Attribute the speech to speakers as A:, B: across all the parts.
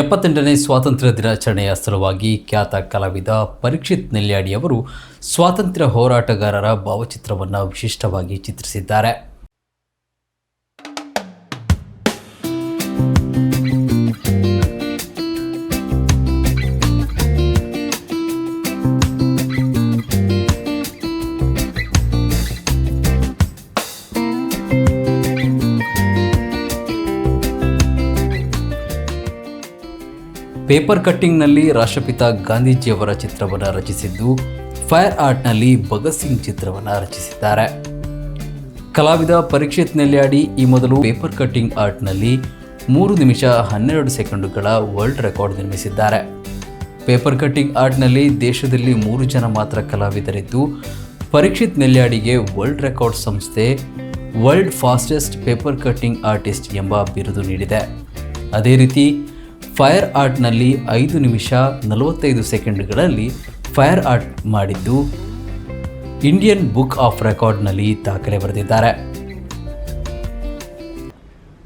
A: ಎಪ್ಪತ್ತೆಂಟನೇ ಸ್ವಾತಂತ್ರ್ಯ ದಿನಾಚರಣೆಯ ಸಲುವಾಗಿ ಖ್ಯಾತ ಕಲಾವಿದ ಪರೀಕ್ಷಿತ್ ನೆಲ್ಯಾಡಿ ಅವರು ಸ್ವಾತಂತ್ರ್ಯ ಹೋರಾಟಗಾರರ ಭಾವಚಿತ್ರವನ್ನು ವಿಶಿಷ್ಟವಾಗಿ ಚಿತ್ರಿಸಿದ್ದಾರೆ. ಪೇಪರ್ ಕಟ್ಟಿಂಗ್ನಲ್ಲಿ ರಾಷ್ಟ್ರಪಿತ ಗಾಂಧೀಜಿಯವರ ಚಿತ್ರವನ್ನು ರಚಿಸಿದ್ದು, ಫೈರ್ ಆರ್ಟ್ನಲ್ಲಿ ಭಗತ್ ಸಿಂಗ್ ಚಿತ್ರವನ್ನು ರಚಿಸಿದ್ದಾರೆ. ಕಲಾವಿದ ಪರೀಕ್ಷಿತ್ ನೆಲ್ಯಾಡಿ ಈ ಮೊದಲು ಪೇಪರ್ ಕಟ್ಟಿಂಗ್ ಆರ್ಟ್ನಲ್ಲಿ ಮೂರು ನಿಮಿಷ ಹನ್ನೆರಡು ಸೆಕೆಂಡುಗಳ ವರ್ಲ್ಡ್ ರೆಕಾರ್ಡ್ ನಿರ್ಮಿಸಿದ್ದಾರೆ. ಪೇಪರ್ ಕಟ್ಟಿಂಗ್ ಆರ್ಟ್ನಲ್ಲಿ ದೇಶದಲ್ಲಿ ಮೂರು ಜನ ಮಾತ್ರ ಕಲಾವಿದರಿದ್ದು, ಪರೀಕ್ಷಿತ್ ನೆಲ್ಯಾಡಿಗೆ ವರ್ಲ್ಡ್ ರೆಕಾರ್ಡ್ ಸಂಸ್ಥೆ world fastest paper cutting artist ಎಂಬ ಬಿರುದು ನೀಡಿದೆ. ಅದೇ ರೀತಿ ಫೈರ್ ಆರ್ಟ್ನಲ್ಲಿ ಐದು ನಿಮಿಷ ನಲವತ್ತೈದು ಸೆಕೆಂಡ್ಗಳಲ್ಲಿ ಫೈರ್ ಆರ್ಟ್ ಮಾಡಿದ್ದು ಇಂಡಿಯನ್ ಬುಕ್ ಆಫ್ ರೆಕಾರ್ಡ್ನಲ್ಲಿ ದಾಖಲೆ ಬರೆದಿದ್ದಾರೆ.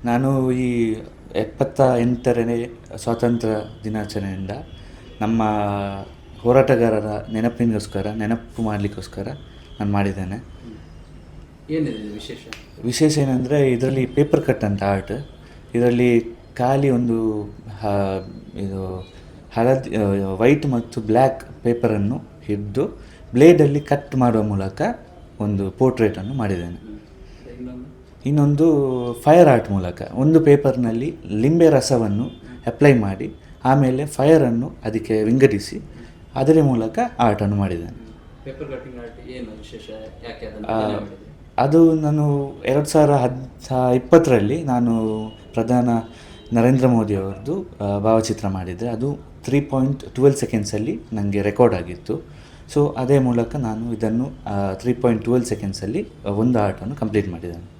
B: ನಾನು ಈ ಎಪ್ಪತ್ತ ಎಂಟರನೇ ಸ್ವಾತಂತ್ರ್ಯ ದಿನಾಚರಣೆಯಿಂದ ನಮ್ಮ ಹೋರಾಟಗಾರರ ನೆನಪಿನಗೋಸ್ಕರ ನೆನಪು ಮಾಡಲಿಕ್ಕೋಸ್ಕರ ನಾನು ಮಾಡಿದ್ದೇನೆ.
A: ಏನಿದೆ ವಿಶೇಷ?
B: ವಿಶೇಷ ಏನಂದರೆ ಇದರಲ್ಲಿ ಪೇಪರ್ ಕಟ್ ಅಂತ ಆರ್ಟ್ ಇದರಲ್ಲಿ ಖಾಲಿ ಒಂದು ಇದು ಹಳದಿ ವೈಟ್ ಮತ್ತು ಬ್ಲ್ಯಾಕ್ ಪೇಪರನ್ನು ಹಿಡಿದು ಬ್ಲೇಡಲ್ಲಿ ಕಟ್ ಮಾಡುವ ಮೂಲಕ ಒಂದು ಪೋರ್ಟ್ರೇಟನ್ನು ಮಾಡಿದ್ದೇನೆ. ಇನ್ನೊಂದು ಫೈರ್ ಆರ್ಟ್ ಮೂಲಕ ಒಂದು ಪೇಪರ್ನಲ್ಲಿ ಲಿಂಬೆ ರಸವನ್ನು ಅಪ್ಲೈ ಮಾಡಿ ಆಮೇಲೆ ಫೈರನ್ನು ಅದಕ್ಕೆ ವಿಂಗಡಿಸಿ ಅದರ ಮೂಲಕ ಆರ್ಟನ್ನು ಮಾಡಿದ್ದೇನೆ. ಅದು ನಾನು ಎರಡು ಸಾವಿರ ಹದ್ ಇಪ್ಪತ್ತರಲ್ಲಿ ನಾನು ಪ್ರಧಾನ ನರೇಂದ್ರ ಮೋದಿ ಅವರದ್ದು ಭಾವಚಿತ್ರ ಮಾಡಿದ್ದೆ ಅದು ತ್ರೀ ಪಾಯಿಂಟ್ ಟ್ವೆಲ್ ಸೆಕೆಂಡ್ಸಲ್ಲಿ ನನಗೆ ರೆಕಾರ್ಡ್ ಆಗಿತ್ತು. ಸೊ ಅದೇ ಮೂಲಕ ನಾನು ಇದನ್ನು ತ್ರೀ ಪಾಯಿಂಟ್ ಟ್ವೆಲ್ ಸೆಕೆಂಡ್ಸಲ್ಲಿ ಒಂದು ಆರ್ಟನ್ನು ಕಂಪ್ಲೀಟ್ ಮಾಡಿದ್ದೇನೆ.